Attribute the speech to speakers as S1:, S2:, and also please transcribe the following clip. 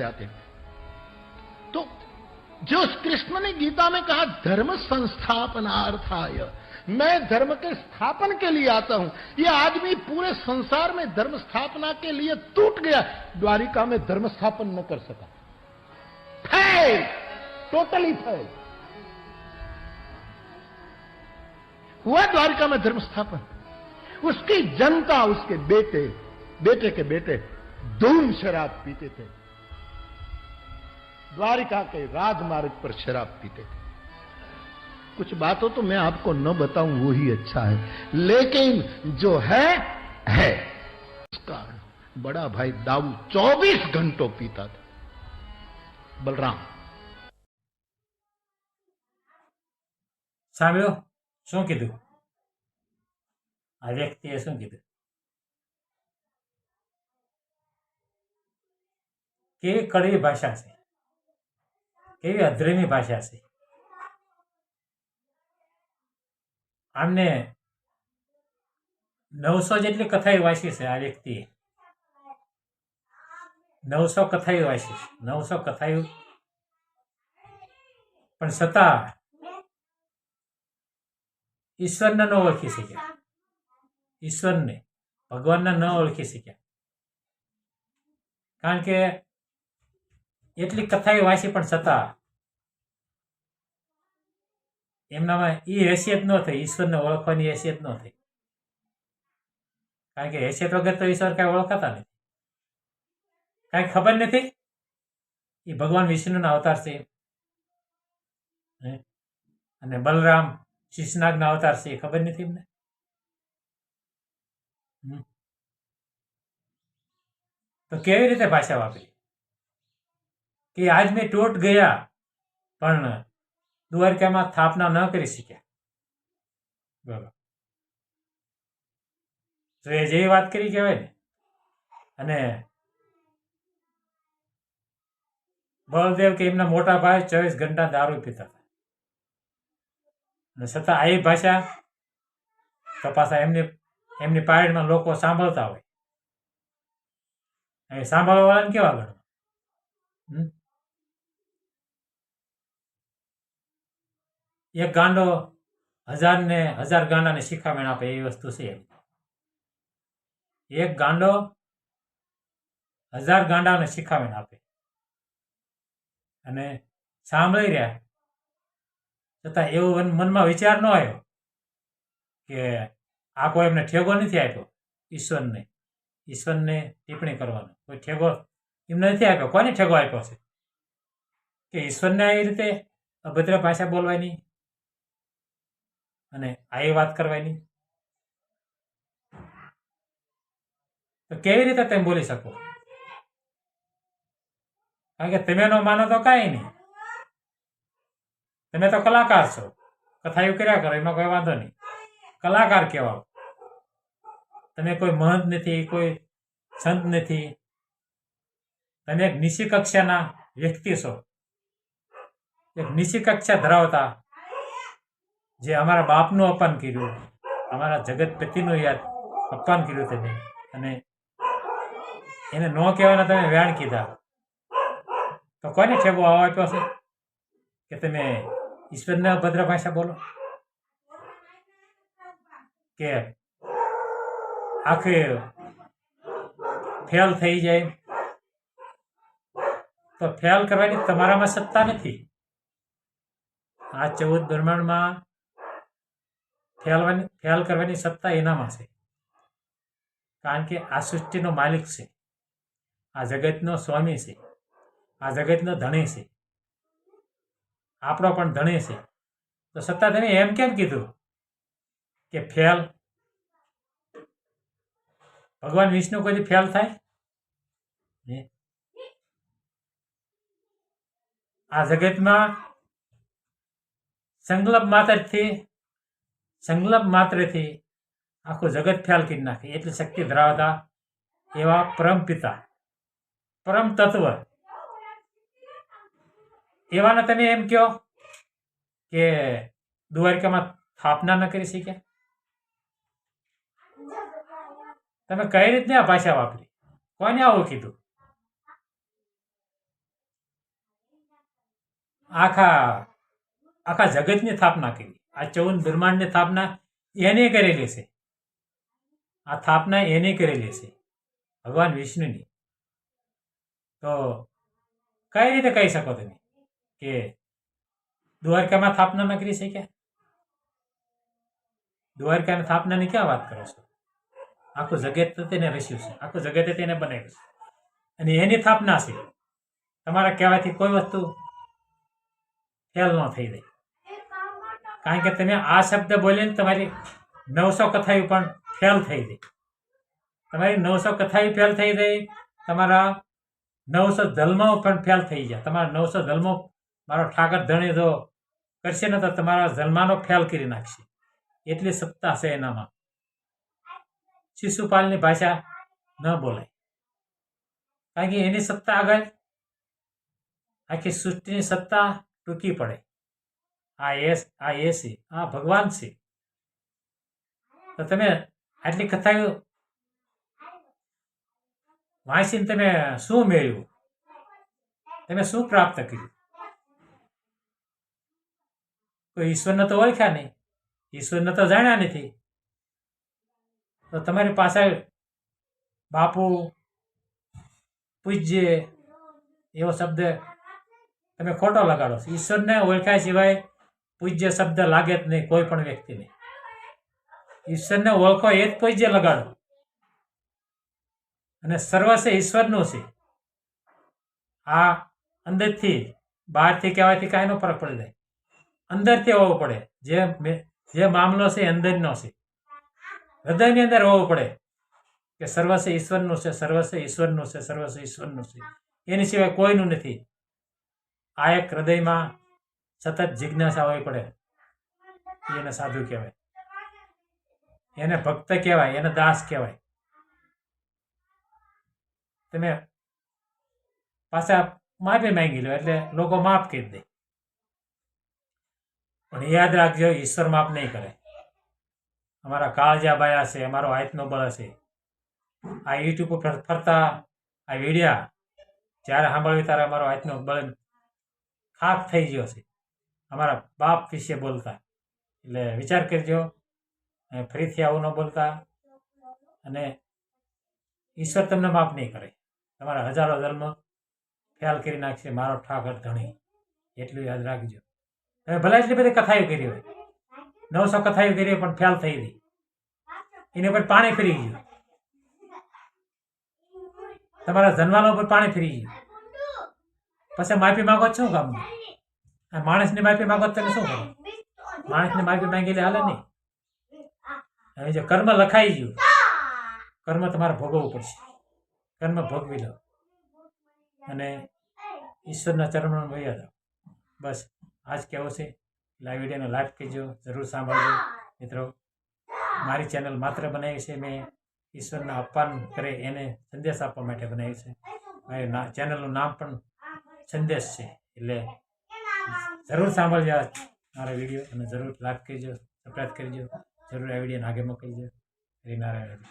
S1: जाते तो जो कृष्ण ने गीता में कहा, धर्म संस्थापनार्थाय, मैं धर्म के स्थापन के लिए आता हूँ। ये आदमी पूरे संसार में धर्म स्थापना के लिए टूट गया। द्वारिका में धर्म स्थापन न कर सका। फेल! टोटली फेल हुआ द्वारिका में धर्म स्थापन। उसकी जनता, उसके बेटे बेटे के बेटे धूम शराब पीते थे। द्वारिका के राजमार्ग पर शराब पीते थे कुछ बातों तो मैं आपको न बताऊं वो ही अच्छा है लेकिन जो है है उसका बड़ा भाई दाऊ 24 घंटों पीता था बलराम
S2: સાંભળ્યો શું કીધું આ વ્યક્તિએ શું કીધું કેવી કડવી ભાષા છે કેવી અધ્રેમી ભાષા છે? આમને નવસો જેટલી કથાઈ વાંચી છે આ વ્યક્તિએ નવસો કથાઈ વાંચી છે. નવસો કથાઈ પણ છતાં ઈશ્વરને ન ઓળખી શક્યા. ઈશ્વરને ભગવાનને ન ઓળખી શક્યા. કારણ કે એટલી કથાઓ વાંચી પણ છતાં એમનામાં એ હેસિયત ન થઈ, ઈશ્વરને ઓળખવાની હેસિયત ન થઈ. કારણ કે હેસિયત વગર તો ઈશ્વર કાંઈ ઓળખાતા નથી. કાંઈ ખબર નથી? એ ભગવાન વિષ્ણુના અવતાર છે? અને બલરામ શિશનાગના અવતાર છે, એ ખબર નથી એમને. તો કેવી રીતે ભાષા વાપરી? કે આજ મેં ટોટ ગયા, પણ દ્વારકામાં સ્થાપના ન કરી શક્યા. બોલો તો એ જેવી વાત કરી કહેવાય ને, અને બળદેવ કે એમના મોટા ભાઈ ચોવીસ ઘંટા દારૂ પીતા હતા. અને છતાં આ ભાષા તપાસા એમની એમની પાયડમાં લોકો સાંભળતા હોય. એ સાંભળવા વાળાને કેવા ગણવા? એક ગાંડો હજાર ને હજાર ગાંડાને શિખામણ આપે એવી વસ્તુ છે એક ગાંડો હજાર ગાંડાને શિખામણ આપે. અને સાંભળી રહ્યા. છતાં એવો મનમાં વિચાર ન આવ્યો કે આ કોઈ એમને ઠેગો નથી આપ્યો. ઈશ્વરને. ઈશ્વરને ટિપ્પણી કરવાનો. કોઈ ઠેગો એમને નથી આપ્યો. કોને ઠેગો આપ્યો છે? કે ઈશ્વરને આવી રીતે અભદ્ર ભાષા બોલવાની? અને આ એ વાત કરવાની? તો કેવી રીતે તમે બોલી શકો? કારણ કે તમે નો માનો તો કાંઈ નહીં. તમે તો કલાકાર છો. કથા એવું કર્યા કરો, એમાં કોઈ વાંધો નહીં. કલાકાર કહેવાઓ. તમે કોઈ મહંત નથી, કોઈ સંત નથી. તમે એક નીચી કક્ષાના વ્યક્તિ છો. એક નીચી કક્ષા ધરાવતા જે અમારા બાપનું અપમાન કર્યું. અમારા જગતપતિનું યાદ અપમાન કર્યું તમે અને એને ન કહેવાના તમે વ્યાણ કીધા. તો કોને ઠેકો આવો આપ્યો છે? કે તમે ઈશ્વરને અભદ્ર ભાષા બોલો? કે આખે ફેલ થઈ જાય? તો ફેલ કરવાની તમારામાં સત્તા નથી. આ ચૌદ બ્રહ્માંડમાં ફેલવાની ફેલ કરવાની સત્તા એનામાં છે. કારણ કે આ સૃષ્ટિનો માલિક છે. આ જગતનો સ્વામી છે. આ જગતનો ધણી છે. આપણો પણ ધણી છે. તો સત્તા તમે એમ કેમ કીધું? કે ફેલ. ભગવાન વિષ્ણુ કોઈ ફેલ થાય? આ જગતમાં સંકલ્પ માત્રથી સંકલ્પ માત્રથી આખું જગત ખ્યાલ કરી નાખે. એટલી શક્તિ ધરાવતા એવા પરમ પિતા, પરમ તત્વ. એવાને તમે એમ કહો કે દ્વારકામાં સ્થાપના ન કરી શક્યા? તમે કઈ રીતની આ ભાષા વાપરી? કોને આવું કીધું? આખા આખા જગતની સ્થાપના કરી. આ ચૌદ બ્રહ્માંડની સ્થાપના એને કરેલી છે. આ સ્થાપના એને કરેલી છે. ભગવાન વિષ્ણુની. તો કઈ રીતે કહી શકો તમે કે દ્વારકામાં સ્થાપના ન કરી શક્યા? દ્વારકાની સ્થાપનાની ક્યાં વાત કરો છો? આખું જગત તેને રચ્યું છે. આખું જગતે તેને બનાવ્યું છે. અને એની સ્થાપના છે. તમારા કહેવાથી કોઈ વસ્તુ ફેલ ન થઈ જાય કારણ કે તમે આ શબ્દ બોલીને તમારી નવસો કથાઓ પણ ફેલ થઈ ગઈ તમારી નવસો કથાઓ ફેલ થઈ ગઈ તમારા નવસો ધર્મો પણ ફેલ થઈ જાય. તમારા નવસો ધર્મો મારો ઠાકર ધણી જો કરશે ને તો તમારા જન્માનો ફેલ કરી નાખશે. એટલી સત્તા છે એનામાં. શિશુપાલની ભાષા ન બોલાય. કારણ કે એની સત્તા આગળ આખી સૃષ્ટિની સત્તા ટૂંકી પડે. આ એસ આ એ છે આ ભગવાન છે. તો તમે આટલી કથાઓ વાંચીને તમે શું મેળવ્યું? તમે શું પ્રાપ્ત કર્યું? કોઈ ઈશ્વરને તો ઓળખ્યા નહીં. ઈશ્વરને તો જાણ્યા નથી. તો તમારી પાસે બાપુ, પૂજ્ય એવો શબ્દ તમે ખોટો લગાડો ઈશ્વરને ઓળખ્યા સિવાય પૂજ્ય શબ્દ લાગે જ નહીં, કોઈ પણ વ્યક્તિને. ઈશ્વરને ઓળખો એ જ પૂજ્ય લગાડો. અને સર્વ છે ઈશ્વરનું છે. આ અંદરથી, બહારથી કહેવાથી કાંઈ નો ફરક પડી જાય. અંદરથી હોવો પડે. જે જે મામલો છે અંદરનો છે. હૃદયની અંદર હોવું પડે કે સર્વ ઈશ્વરનું છે સર્વ છે ઈશ્વરનું છે સર્વસ્વ ઈશ્વરનું છે. એની સિવાય કોઈનું નથી. આ એક હૃદયમાં સતત જિજ્ઞાસા હોય પડે. એને સાધુ કહેવાય. એને ભક્ત કહેવાય, એને દાસ કહેવાય. તમે પાછા માફી માંગી લો, એટલે લોકો માફ કરી દે. પણ યાદ રાખજો, ઈશ્વર માફ નહીં કરે. અમારા કાળજા બાયા છે, અમારો હાથનો બળ છે. આ યુટ્યુબ ઉપર ફરતા આ વિડિયા જ્યારે સાંભળવી ત્યારે અમારો હાથનો બળ ખાક થઈ ગયો છે. અમારા બાપ વિશે બોલતા. એટલે વિચાર કરજો ફરીથી આવું ન બોલતા. અને ઈશ્વર તમને માફ નહીં કરે. તમારા હજારો ધર્મ ખ્યાલ કરી નાખશે, મારો ઠાકર ધણી. એટલું યાદ રાખજો. તમે ભલે એટલી બધી કથાઓ કરી હોય. નવસો કથાઓ કરી હોય, પણ ફેલ થઈ ગઈ એની ઉપર પાણી ફરી ગયું તમારા જન્માલા ઉપર પાણી ફરી ગયું પછી માફી માંગો છો આ માણસની માફી માગો તમે શું કરો માણસની માફી માંગી લે હાલે નહીં હવે જો કર્મ લખાઈ ગયું. કર્મ તમારે ભોગવવું પડશે. કર્મ ભોગવી લો. અને ઈશ્વરના ચરણમાં વહી જાઓ બસ, આજ કેવો છે? લાઈવ વિડીયોને લાઈક કરજો, જરૂર સાંભળજો. મિત્રો, મારી ચેનલ માત્ર બનાવી છે મેં ઈશ્વરના અપમાન કરે એને સંદેશ આપવા માટે બનાવી છે. મારી ચેનલનું નામ પણ સંદેશ છે. એટલે જરૂર સાંભળજો મારો વીડિયો અને જરૂર લાઈક કરજો સબસ્ક્રાઈબ કરજો. જરૂર આ વિડીયોને આગે મોકલજો. હરિનારાયણ